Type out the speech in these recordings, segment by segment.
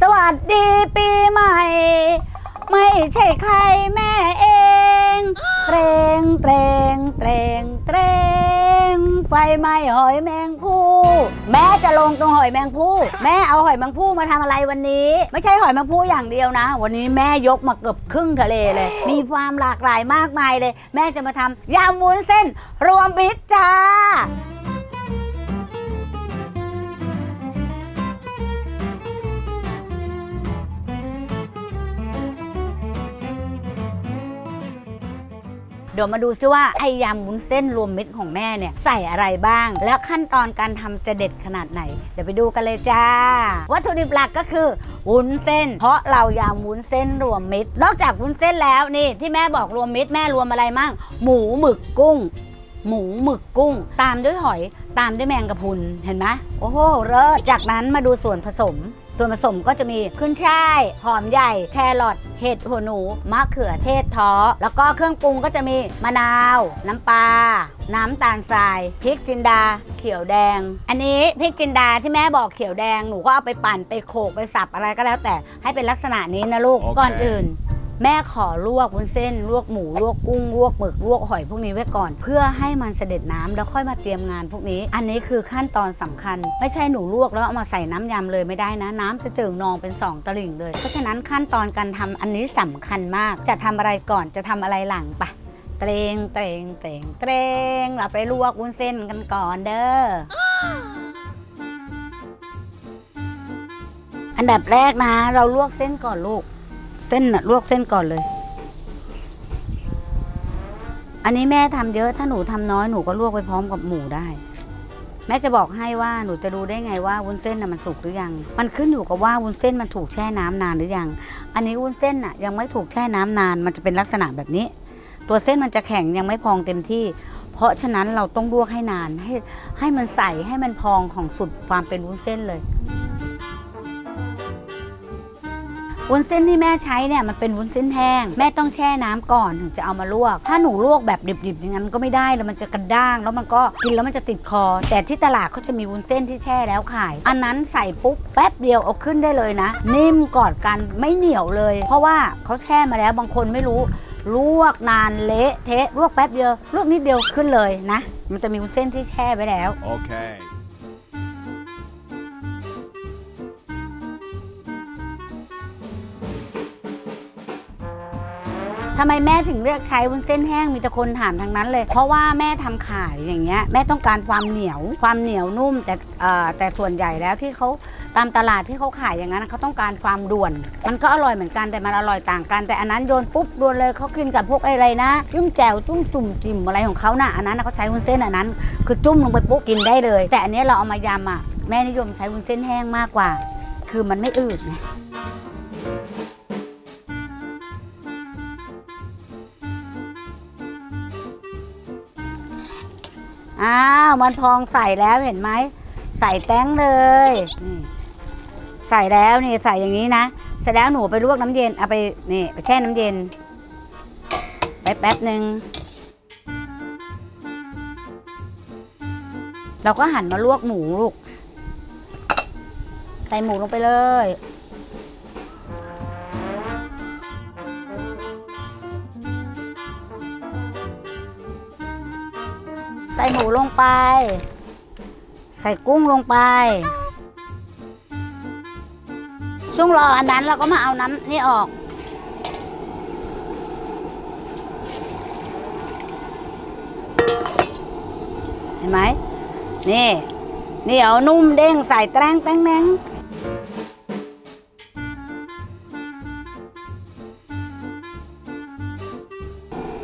สวัสดีปีใหม่ ไม่ใช่ใครแม่เองเตรงเตรงเตรงเตรงไฟไหม้หอยแมงภู่แม่จะลงตรงหอยแมงภู่แม่เอาหอยแมงภู่มาทำอะไรวันนี้ ไม่ใช่หอยแมงภู่อย่างเดียวนะ วันนี้แม่ยกมาเกือบครึ่งทะเลเลย มีความหลากหลายมากมายเลย แม่จะมาทำยำวุ้นเส้น รวมมิตรจ้า เดี๋ยวมาดูซิว่าไอยำวุ้นเส้นรวมมิตรของแม่เนี่ยใส่อะไรบ้าง แล้วขั้นตอนการทำจะเด็ดขนาดไหน เดี๋ยวไปดูกันเลยจ้า วัตถุดิบหลักก็คือวุ้นเส้น เพราะเรายำวุ้นเส้นรวมมิตร นอกจากวุ้นเส้นแล้วนี่ที่แม่บอกรวมมิตรแม่รวมอะไรมั่งหมูหมึกกุ้งหมูหมึกกุ้ง ตามด้วยหอยตามด้วยแมงกะพรุนเห็นไหมโอ้โหเลิศจากนั้นมาดูส่วนผสม ส่วนผสมก็จะมีขึ้นช่ายหอมใหญ่แครอทเห็ดหัวหนูมะเขือเทศท้อแล้วก็เครื่องปรุงก็จะมีมะนาว น้ำปลาน้ำตาลทรายพริกจินดา เขียวแดง อันนี้พริกจินดาที่แม่บอกเขียวแดงหนูก็เอาไปปั่นไปโขลกไปสับอะไรก็แล้วแต่ให้เป็นลักษณะนี้นะลูกโอเคก่อนอื่น แม่ขอลวกวุ้นเส้น ลวกหมู ลวกกุ้ง ลวกหมึก ลวกหอยพวกนี้ไว้ก่อน เพื่อให้มันเสด็จน้ำแล้วค่อยมาเตรียมงานพวกนี้ อันนี้คือขั้นตอนสำคัญ ไม่ใช่หนูลวกแล้วเอามาใส่น้ำยำเลยไม่ได้นะ น้ำจะเจิ่งนองเป็นสองตลิ่งเลย เพราะฉะนั้นขั้นตอนการทำอันนี้สำคัญมาก จะทำอะไรก่อนจะทำอะไรหลังปะเตรงเตรงเตรงเตรงเราไปลวกวุ้นเส้นกันก่อนเด้ออันดับแรกนะ เราลวกเส้นก่อนลูก เส้นน่ะลวกเส้นก่อนเลย อันนี้แม่ทำเยอะถ้าหนูทำน้อยหนูก็ลวกไปพร้อมกับหมูได้ แม่จะบอกให้ว่าหนูจะดูได้ไงว่าวุ้นเส้นน่ะมันสุกหรือยัง มันขึ้นอยู่กับว่าวุ้นเส้นมันถูกแช่น้ำนานหรือยัง อันนี้วุ้นเส้นน่ะยังไม่ถูกแช่น้ำนาน มันจะเป็นลักษณะแบบนี้ ตัวเส้นมันจะแข็งยังไม่พองเต็มที่ เพราะฉะนั้นเราต้องลวกให้นานให้ให้มันใสให้มันพองของสุดความเป็นวุ้นเส้นเลย วุ้นเส้นที่แม่ใช้เนี่ยมันเป็นวุ้นเส้นแห้ง แม่ต้องแช่น้ำก่อนถึงจะเอามาลวก ถ้าหนูลวกแบบดิบๆอย่างนั้นก็ไม่ได้แล้วมันจะกระด้าง แล้วมันก็กินแล้วมันจะติดคอ แต่ที่ตลาดเขาจะมีวุ้นเส้นที่แช่แล้วขาย อันนั้นใส่ปุ๊บแป๊บเดียวเอาขึ้นได้เลยนะ นิ่มกอดกันไม่เหนียวเลย เพราะว่าเขาแช่มาแล้วบางคนไม่รู้ลวกนานเละเทะลวกแป๊บเดียวลวกนิดเดียวขึ้นเลยนะ มันจะมีวุ้นเส้นที่แช่ไว้แล้ว Okay. ทำไมแม่ถึงเลือกใช้วุ้นเส้นแห้งมีแต่คนถามทางนั้นเลย เพราะว่าแม่ทำขายอย่างเงี้ยแม่ต้องการความเหนียว ความเหนียวนุ่มแต่เอ่อแต่ส่วนใหญ่แล้วที่เขาตามตลาดที่เขาขายอย่างนั้นเขาต้องการความด่วน มันก็อร่อยเหมือนกันแต่มันอร่อยต่างกัน แต่อันนั้นโยนปุ๊บด่วนเลยเขากินกับพวกอะไรนะ จุ้มแจ่วจุ้มจุ่มจิ่มอะไรของเขาน่ะอันนั้นนะเขาใช้วุ้นเส้นอันนั้น คือจุ้มลงไปปุ๊บกินได้เลย แต่อันเนี้ยเราเอามายำอะแม่นิยมใช้วุ้นเส้นแห้งมากกว่า คือมันไม่อืดไง อ้าวมันพองใส่แล้วเห็นไหม ใส่แตงเลยนี่ใส่แล้วนี่ใส่อย่างนี้นะเสร็จแล้วหนูไปลวกน้ำเย็นเอาไปนี่ไปแช่น้ำเย็นไปแป๊บหนึ่งเราก็หันมาลวกหมูลูก ใส่หมูลงไปเลย ส่หมูลงไป ใส่กุ้งลงไป ช่วงรออันนั้นเราก็มาเอาน้ำนี่ออก เห็นไหม นี่นี่เอานุ่มเด้งใส่แตงแตงแตง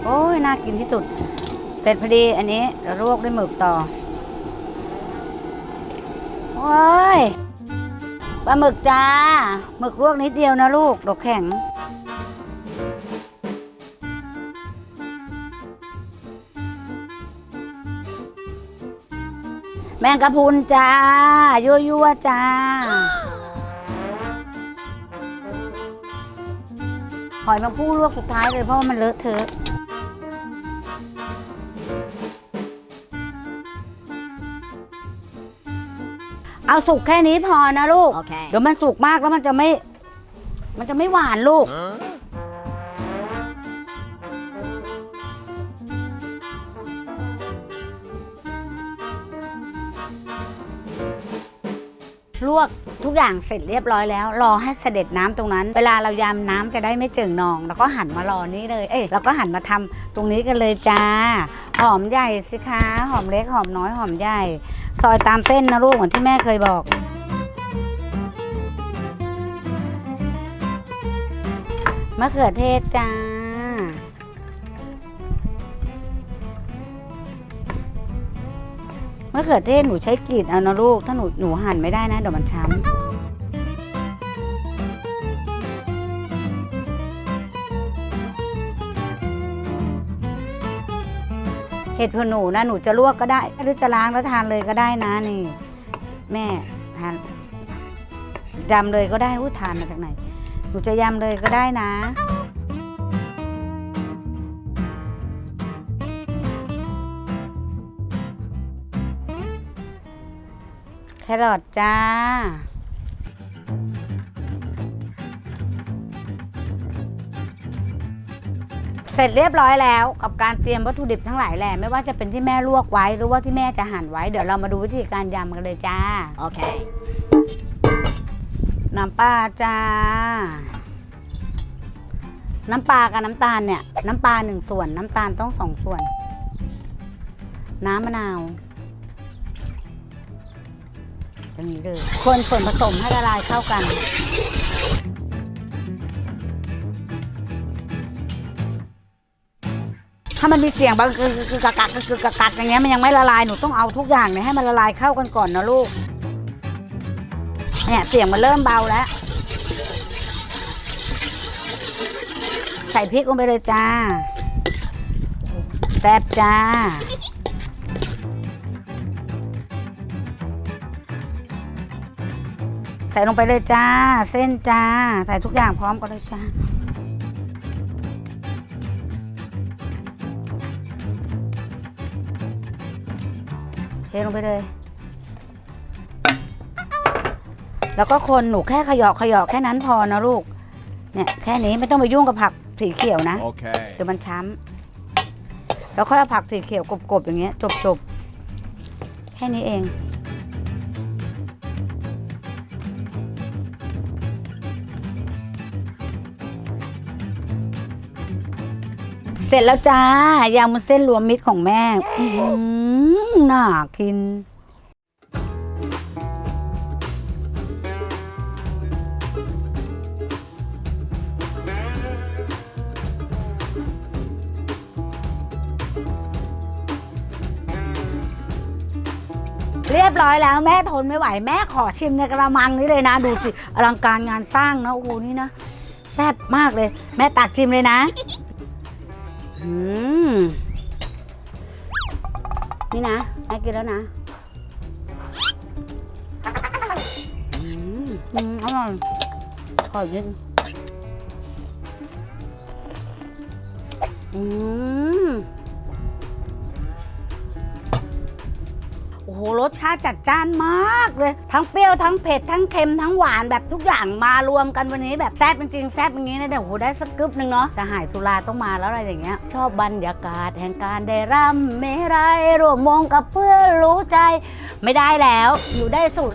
โอ้ย น่ากินที่สุด สร็จพอดีอันนี้เดี๋ยวลวกด้วยหมึกต่อโอ้ยปลาหมึกจ้าหมึกลวกนิดเดียวนะลูกดอกแข็ง แมงกะพรุนจ้า ยั่วยั่วๆจ้าหอยแมงผู้ลวกสุดท้ายเลยเพราะมันเลอะเทอะ เอาสุกแค่นี้พอนะลูก Okay. เดี๋ยวมันสุกมากแล้วมันจะไม่ มันจะไม่หวานลูก ลวก ทุกอย่างเสร็จเรียบร้อยแล้ว รอให้เสด็จน้ำตรงนั้น เวลาเรายำน้ำจะได้ไม่เจิ่งนอง แล้วก็หันมารอนี้เลย เอ้ยเราก็หันมาทำตรงนี้กันเลยจ้า หอมใหญ่สิคะ หอมเล็กหอมน้อยหอมใหญ่ ซอยตามเส้นนะลูกเหมือนที่แม่เคยบอกมะเขือเทศจ้าะเขือเทศหนูใช้กรีดเอานะลูก ถ้าหนูหนูหั่นไม่ได้นะเดี๋ยวมันช้ำเห็ดหัวหนูนะหนูจะลวกก็ได้ หรือจะล้างแล้วทานเลยก็ได้นะนี่ แม่ทานยำเลยก็ได้อู้ทานมาจากไหน หนูจะยำเลยก็ได้นะ แครอทจ้า เสร็จเรียบร้อยแล้วกับการเตรียมวัตถุดิบทั้งหลายแหละไม่ว่าจะเป็นที่แม่ลวกไว้หรือว่าที่แม่จะหั่นไว้ เดี๋ยวเรามาดูวิธีการยำกันเลยจ้า Okay. น้ำปลาจ้า น้ำปลากับน้ำตาลเนี่ย น้ำปลาหนึ่งส่วน น้ำตาลต้องสองส่วน น้ำมะนาว อย่างนี้เลย คนส่วนผสมให้ละลายเข้ากัน ถ้ามันมีเสียงบางคือคือกะกักคือกะกักอย่างเงี้ยมันยังไม่ละลายหนูต้องเอาทุกอย่างเนี่ยให้มันละลายเข้ากันก่อนนะลูก เนี่ยเสียงมันเริ่มเบาแล้ว ใส่พริกลงไปเลยจ้าแซ่บจ้า ส่ลงไปเลยจ้า เส้นจ้า ใส่ทุกอย่างพร้อมกันเลยจ้าเทลงไปเลย แล้วก็คนหนูแค่ขยอกขยอกแค่นั้นพอนะลูก เนี่ยแค่นี้ไม่ต้องไปยุ่งกับผักสีเขียวนะ Okay. เดี๋ยวมันช้ำแล้วค่อยเอาผักสีเขียวกบๆอย่างเงี้ยจบๆแค่นี้เอง เสร็จแล้วจ้ายำมันเส้นรวมมิตรของแม่อื้อหือน่ากิน เรียบร้อยแล้วแม่ทนไม่ไหวแม่ขอชิมในกระมังนี้เลยนะ ดูสิอลังการงานสร้างนะโอ้โหนี่นะแซ่บมากเลย แม่ตักชิมเลยนะ อืม นี่นะแม่กินแล้วนะอืมอืมอร่อยขอกินอืม โหรสชาติจัดจ้านมากเลย ทั้งเปรี้ยวทั้งเผ็ดทั้งเค็มทั้งหวานแบบทุกอย่างมารวมกันวันนี้แบบแซ่บจริงๆแซ่บอย่างนี้นะเดี๋ยวโหได้สักกึ๊บหนึ่งเนาะสหายสุราต้องมาแล้วอะไรอย่างเงี้ย ชอบบรรยากาศแห่งการได้ร่ำเมรัยรวมวงกับเพื่อนรู้ใจ ไม่ได้แล้วอยู่ได้สุด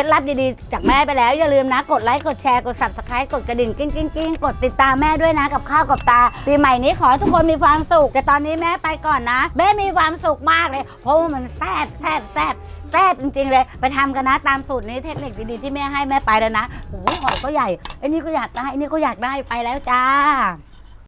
ล็ดลับดีๆ จากแม่ไปแล้ว อย่าลืมนะ กดไลค์กดแชร์กด subscribe กดกระดิ่งกิ้งกิ้งกิ้งกดติดตามแม่ด้วยนะกับข้าวกับตาปีใหม่นี้ขอให้ทุกคนมีความสุข แต่ตอนนี้แม่ไปก่อนนะแม่มีความสุขมากเลย เพราะว่ามันแซ่บแซ่บแซ่บแซ่บจริงๆเลย ไปทำกันนะตามสูตรนี้เทคนิคดีๆที่แม่ให้แม่ไปแล้วนะโอ้โหหอยก็ใหญ่ไอ้นี่ก็อยากได้ไอ้นี่ก็อยากได้ไปแล้วจ้า